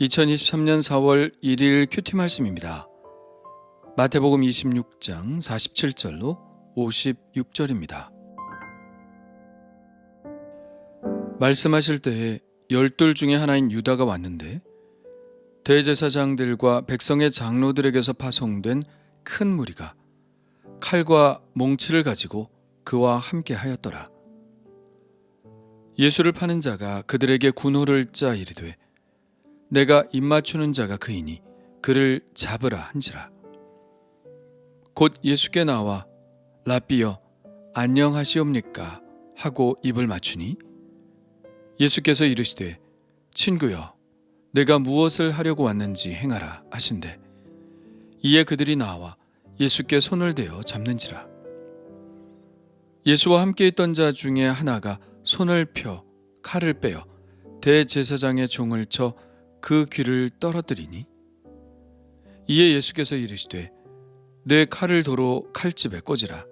2023년 4월 1일 큐티 말씀입니다. 마태복음 26장 47절로 56절입니다. 말씀하실 때에 열둘 중에 하나인 유다가 왔는데 대제사장들과 백성의 장로들에게서 파송된 큰 무리가 칼과 몽치를 가지고 그와 함께 하였더라. 예수를 파는 자가 그들에게 군호를 짜 이르되 내가 입맞추는 자가 그이니 그를 잡으라 한지라. 곧 예수께 나와 라삐여 안녕하시옵니까? 하고 입을 맞추니 예수께서 이르시되 친구여 내가 무엇을 하려고 왔는지 행하라 하신대. 이에 그들이 나와 예수께 손을 대어 잡는지라. 예수와 함께 있던 자 중에 하나가 손을 펴 칼을 빼어 대제사장의 종을 쳐 그 귀를 떨어뜨리니? 이에 예수께서 이르시되 내 칼을 도로 칼집에 꽂으라.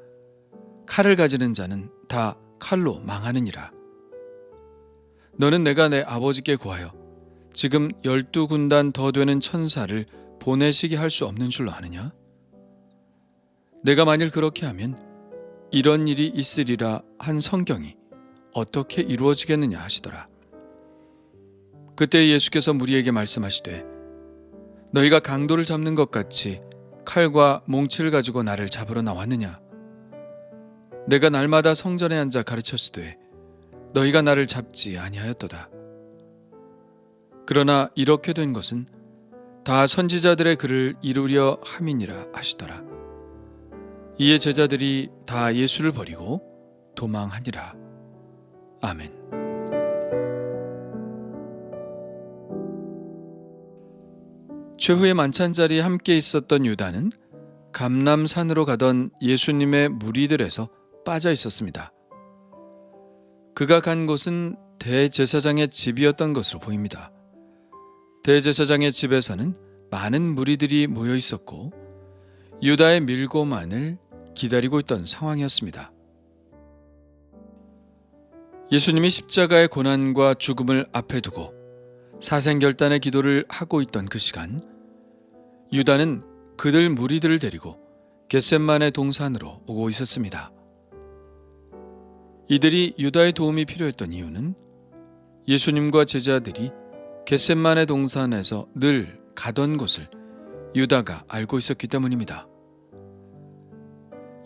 칼을 가지는 자는 다 칼로 망하느니라. 너는 내가 내 아버지께 구하여 지금 열두 군단 더 되는 천사를 보내시게 할 수 없는 줄로 아느냐? 내가 만일 그렇게 하면 이런 일이 있으리라 한 성경이 어떻게 이루어지겠느냐 하시더라 그때 예수께서 무리에게 말씀하시되 너희가 강도를 잡는 것 같이 칼과 몽치를 가지고 나를 잡으러 나왔느냐? 내가 날마다 성전에 앉아 가르쳤으되 너희가 나를 잡지 아니하였도다. 그러나 이렇게 된 것은 다 선지자들의 글을 이루려 함이니라 하시더라. 이에 제자들이 다 예수를 버리고 도망하니라. 아멘 최후의 만찬 자리에 함께 있었던 유다는 감남산으로 가던 예수님의 무리들에서 빠져 있었습니다. 그가 간 곳은 대제사장의 집이었던 것으로 보입니다. 대제사장의 집에서는 많은 무리들이 모여 있었고 유다의 밀고만을 기다리고 있던 상황이었습니다. 예수님이 십자가의 고난과 죽음을 앞에 두고 사생결단의 기도를 하고 있던 그 시간 유다는 그들 무리들을 데리고 겟셋만의 동산으로 오고 있었습니다. 이들이 유다의 도움이 필요했던 이유는 예수님과 제자들이 겟셋만의 동산에서 늘 가던 곳을 유다가 알고 있었기 때문입니다.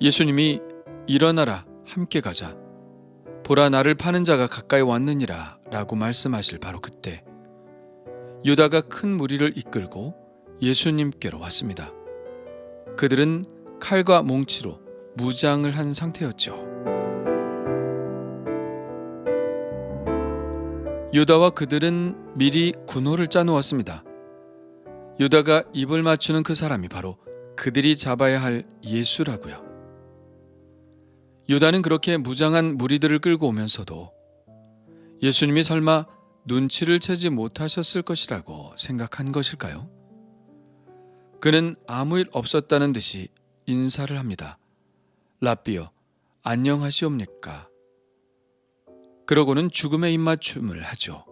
예수님이 일어나라 함께 가자 보라 나를 파는 자가 가까이 왔느니라 라고 말씀하실 바로 그때 유다가 큰 무리를 이끌고 예수님께로 왔습니다. 그들은 칼과 몽치로 무장을 한 상태였죠. 유다와 그들은 미리 군호를 짜놓았습니다. 유다가 입을 맞추는 그 사람이 바로 그들이 잡아야 할 예수라고요. 유다는 그렇게 무장한 무리들을 끌고 오면서도 예수님이 설마 눈치를 채지 못하셨을 것이라고 생각한 것일까요? 그는 아무 일 없었다는 듯이 인사를 합니다. 라삐어, 안녕하시옵니까? 그러고는 죽음의 입맞춤을 하죠.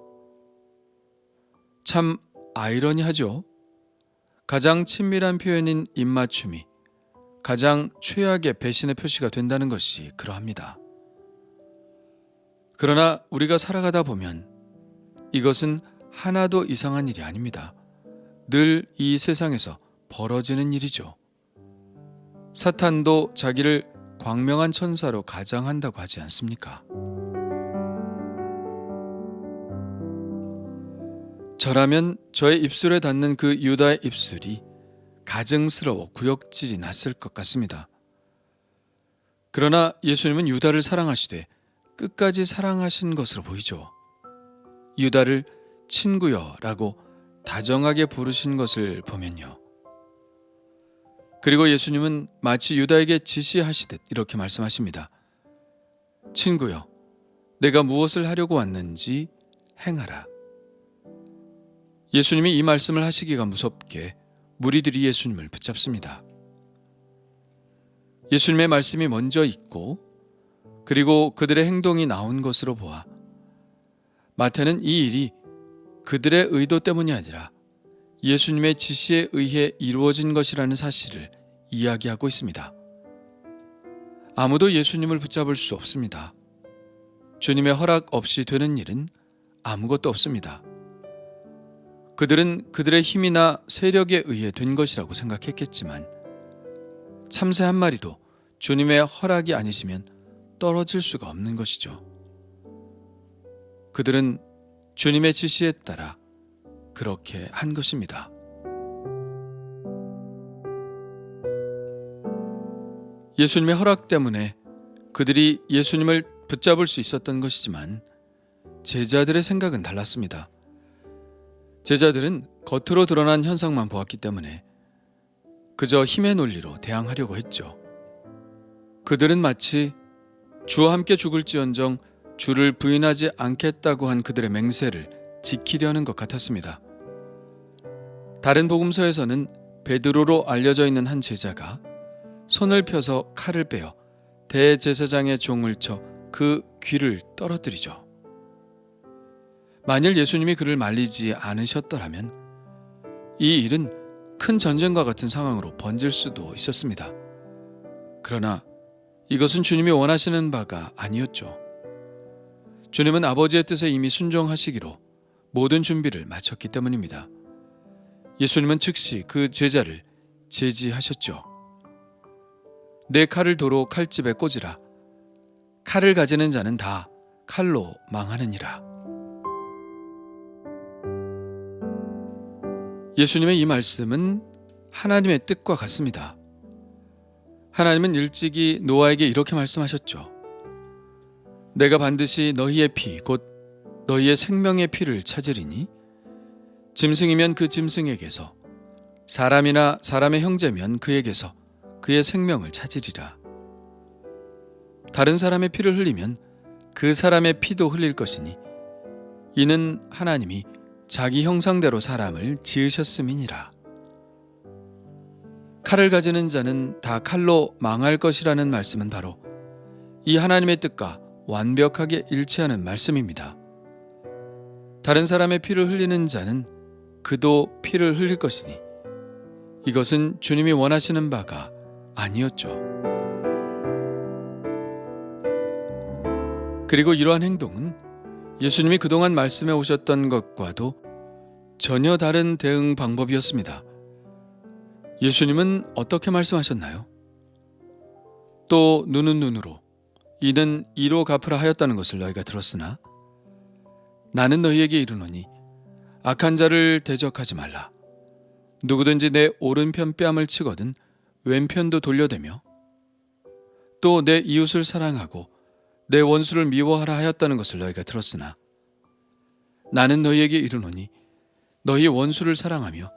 참 아이러니하죠. 가장 친밀한 표현인 입맞춤이 가장 최악의 배신의 표시가 된다는 것이 그러합니다. 그러나 우리가 살아가다 보면 이것은 하나도 이상한 일이 아닙니다. 늘 이 세상에서 벌어지는 일이죠. 사탄도 자기를 광명한 천사로 가장한다고 하지 않습니까? 저라면 저의 입술에 닿는 그 유다의 입술이 가증스러워 구역질이 났을 것 같습니다. 그러나 예수님은 유다를 사랑하시되 끝까지 사랑하신 것으로 보이죠. 유다를 친구여 라고 다정하게 부르신 것을 보면요. 그리고 예수님은 마치 유다에게 지시하시듯 이렇게 말씀하십니다. 친구여, 내가 무엇을 하려고 왔는지 행하라. 예수님이 이 말씀을 하시기가 무섭게 무리들이 예수님을 붙잡습니다. 예수님의 말씀이 먼저 있고 그리고 그들의 행동이 나온 것으로 보아 마태는 이 일이 그들의 의도 때문이 아니라 예수님의 지시에 의해 이루어진 것이라는 사실을 이야기하고 있습니다. 아무도 예수님을 붙잡을 수 없습니다. 주님의 허락 없이 되는 일은 아무것도 없습니다. 그들은 그들의 힘이나 세력에 의해 된 것이라고 생각했겠지만 참새 한 마리도 주님의 허락이 아니시면 떨어질 수가 없는 것이죠. 그들은 주님의 지시에 따라 그렇게 한 것입니다. 예수님의 허락 때문에 그들이 예수님을 붙잡을 수 있었던 것이지만 제자들의 생각은 달랐습니다. 제자들은 겉으로 드러난 현상만 보았기 때문에 그저 힘의 논리로 대항하려고 했죠. 그들은 마치 주와 함께 죽을지언정 주를 부인하지 않겠다고 한 그들의 맹세를 지키려는 것 같았습니다. 다른 복음서에서는 베드로로 알려져 있는 한 제자가 손을 펴서 칼을 빼어 대제사장의 종을 쳐 그 귀를 떨어뜨리죠. 만일 예수님이 그를 말리지 않으셨더라면 이 일은 큰 전쟁과 같은 상황으로 번질 수도 있었습니다. 그러나 이것은 주님이 원하시는 바가 아니었죠. 주님은 아버지의 뜻에 이미 순종하시기로 모든 준비를 마쳤기 때문입니다. 예수님은 즉시 그 제자를 제지하셨죠. 내 칼을 도로 칼집에 꽂으라. 칼을 가지는 자는 다 칼로 망하느니라. 예수님의 이 말씀은 하나님의 뜻과 같습니다. 하나님은 일찍이 노아에게 이렇게 말씀하셨죠. 내가 반드시 너희의 피, 곧 너희의 생명의 피를 찾으리니 짐승이면 그 짐승에게서 사람이나 사람의 형제면 그에게서 그의 생명을 찾으리라. 다른 사람의 피를 흘리면 그 사람의 피도 흘릴 것이니 이는 하나님이 자기 형상대로 사람을 지으셨음이니라. 칼을 가지는 자는 다 칼로 망할 것이라는 말씀은 바로 이 하나님의 뜻과 완벽하게 일치하는 말씀입니다. 다른 사람의 피를 흘리는 자는 그도 피를 흘릴 것이니 이것은 주님이 원하시는 바가 아니었죠. 그리고 이러한 행동은 예수님이 그동안 말씀해 오셨던 것과도 전혀 다른 대응 방법이었습니다. 예수님은 어떻게 말씀하셨나요? 또 눈은 눈으로 이는 이로 갚으라 하였다는 것을 너희가 들었으나 나는 너희에게 이르노니 악한 자를 대적하지 말라 누구든지 내 오른편 뺨을 치거든 왼편도 돌려대며 또 내 이웃을 사랑하고 내 원수를 미워하라 하였다는 것을 너희가 들었으나 나는 너희에게 이르노니 너희 원수를 사랑하며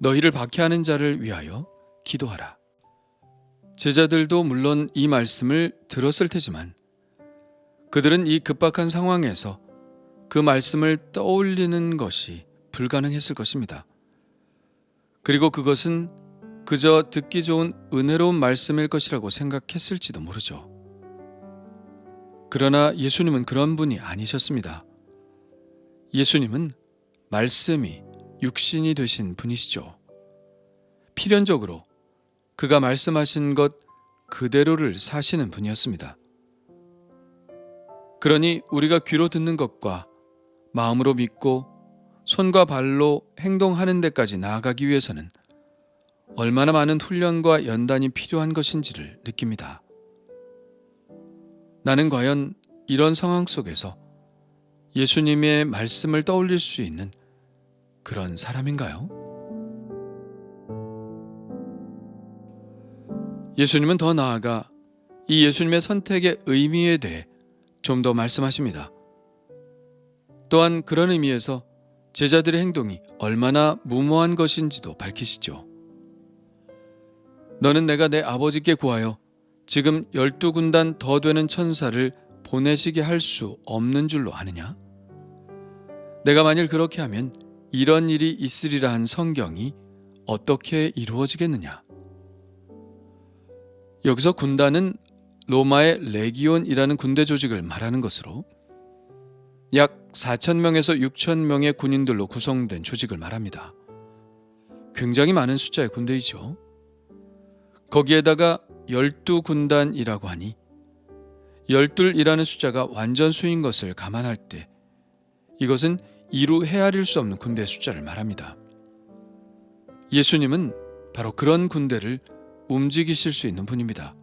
너희를 박해하는 자를 위하여 기도하라. 제자들도 물론 이 말씀을 들었을 테지만 그들은 이 급박한 상황에서 그 말씀을 떠올리는 것이 불가능했을 것입니다. 그리고 그것은 그저 듣기 좋은 은혜로운 말씀일 것이라고 생각했을지도 모르죠. 그러나 예수님은 그런 분이 아니셨습니다. 예수님은 말씀이 육신이 되신 분이시죠. 필연적으로 그가 말씀하신 것 그대로를 사시는 분이었습니다. 그러니 우리가 귀로 듣는 것과 마음으로 믿고 손과 발로 행동하는 데까지 나아가기 위해서는 얼마나 많은 훈련과 연단이 필요한 것인지를 느낍니다. 나는 과연 이런 상황 속에서 예수님의 말씀을 떠올릴 수 있는 그런 사람인가요? 예수님은 더 나아가 이 예수님의 선택의 의미에 대해 좀 더 말씀하십니다. 또한 그런 의미에서 제자들의 행동이 얼마나 무모한 것인지도 밝히시죠. 너는 내가 내 아버지께 구하여 지금 열두 군단 더 되는 천사를 보내시게 할 수 없는 줄로 아느냐? 내가 만일 그렇게 하면 이런 일이 있으리라 한 성경이 어떻게 이루어지겠느냐? 여기서 군단은 로마의 레기온이라는 군대 조직을 말하는 것으로 약 4천 명에서 6천 명의 군인들로 구성된 조직을 말합니다. 굉장히 많은 숫자의 군대이죠. 거기에다가 열두 군단이라고 하니 열둘이라는 숫자가 완전 수인 것을 감안할 때 이것은 이루 헤아릴 수 없는 군대 숫자를 말합니다. 예수님은 바로 그런 군대를 움직이실 수 있는 분입니다.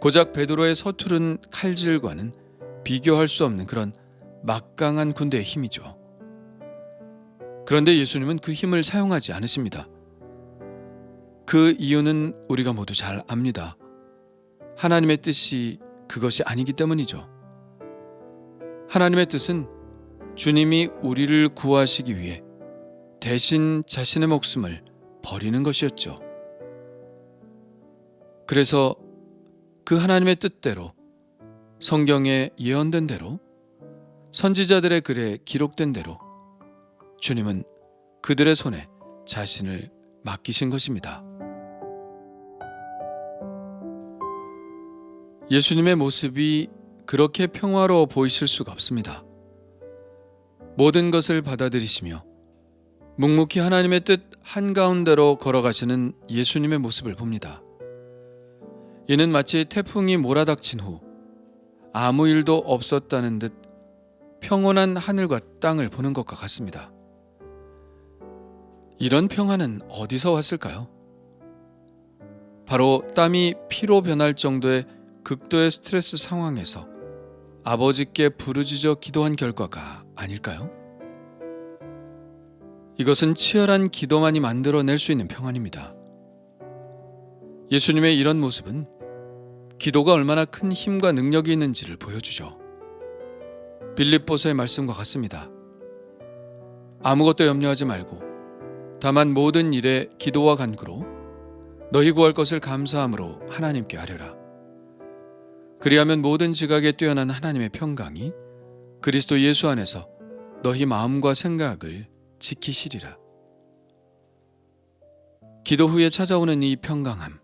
고작 베드로의 서투른 칼질과는 비교할 수 없는 그런 막강한 군대의 힘이죠. 그런데 예수님은 그 힘을 사용하지 않으십니다. 그 이유는 우리가 모두 잘 압니다. 하나님의 뜻이 그것이 아니기 때문이죠. 하나님의 뜻은 주님이 우리를 구하시기 위해 대신 자신의 목숨을 버리는 것이었죠. 그래서 그 하나님의 뜻대로 성경에 예언된 대로 선지자들의 글에 기록된 대로 주님은 그들의 손에 자신을 맡기신 것입니다. 예수님의 모습이 그렇게 평화로워 보이실 수가 없습니다. 모든 것을 받아들이시며 묵묵히 하나님의 뜻 한가운데로 걸어가시는 예수님의 모습을 봅니다. 이는 마치 태풍이 몰아닥친 후 아무 일도 없었다는 듯 평온한 하늘과 땅을 보는 것과 같습니다. 이런 평화는 어디서 왔을까요? 바로 땀이 피로 변할 정도의 극도의 스트레스 상황에서 아버지께 부르짖어 기도한 결과가 아닐까요? 이것은 치열한 기도만이 만들어낼 수 있는 평안입니다. 예수님의 이런 모습은 기도가 얼마나 큰 힘과 능력이 있는지를 보여주죠. 빌립보서의 말씀과 같습니다. 아무것도 염려하지 말고 다만 모든 일에 기도와 간구로 너희 구할 것을 감사함으로 하나님께 아뢰라. 그리하면 모든 지각에 뛰어난 하나님의 평강이 그리스도 예수 안에서 너희 마음과 생각을 지키시리라. 기도 후에 찾아오는 이 평강함,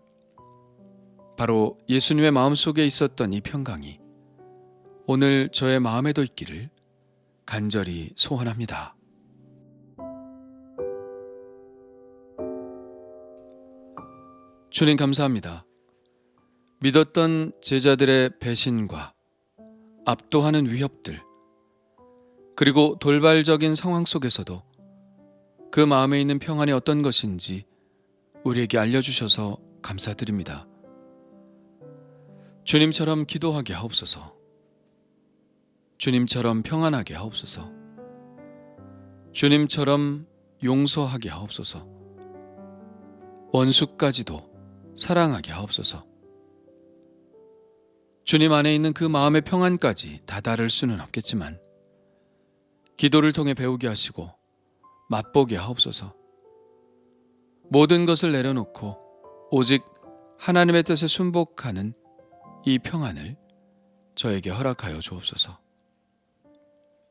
바로 예수님의 마음 속에 있었던 이 평강이 오늘 저의 마음에도 있기를 간절히 소원합니다. 주님 감사합니다. 믿었던 제자들의 배신과 압도하는 위협들, 그리고 돌발적인 상황 속에서도 그 마음에 있는 평안이 어떤 것인지 우리에게 알려주셔서 감사드립니다. 주님처럼 기도하게 하옵소서. 주님처럼 평안하게 하옵소서. 주님처럼 용서하게 하옵소서. 원수까지도 사랑하게 하옵소서. 주님 안에 있는 그 마음의 평안까지 다다를 수는 없겠지만 기도를 통해 배우게 하시고 맛보게 하옵소서. 모든 것을 내려놓고 오직 하나님의 뜻에 순복하는 이 평안을 저에게 허락하여 주옵소서.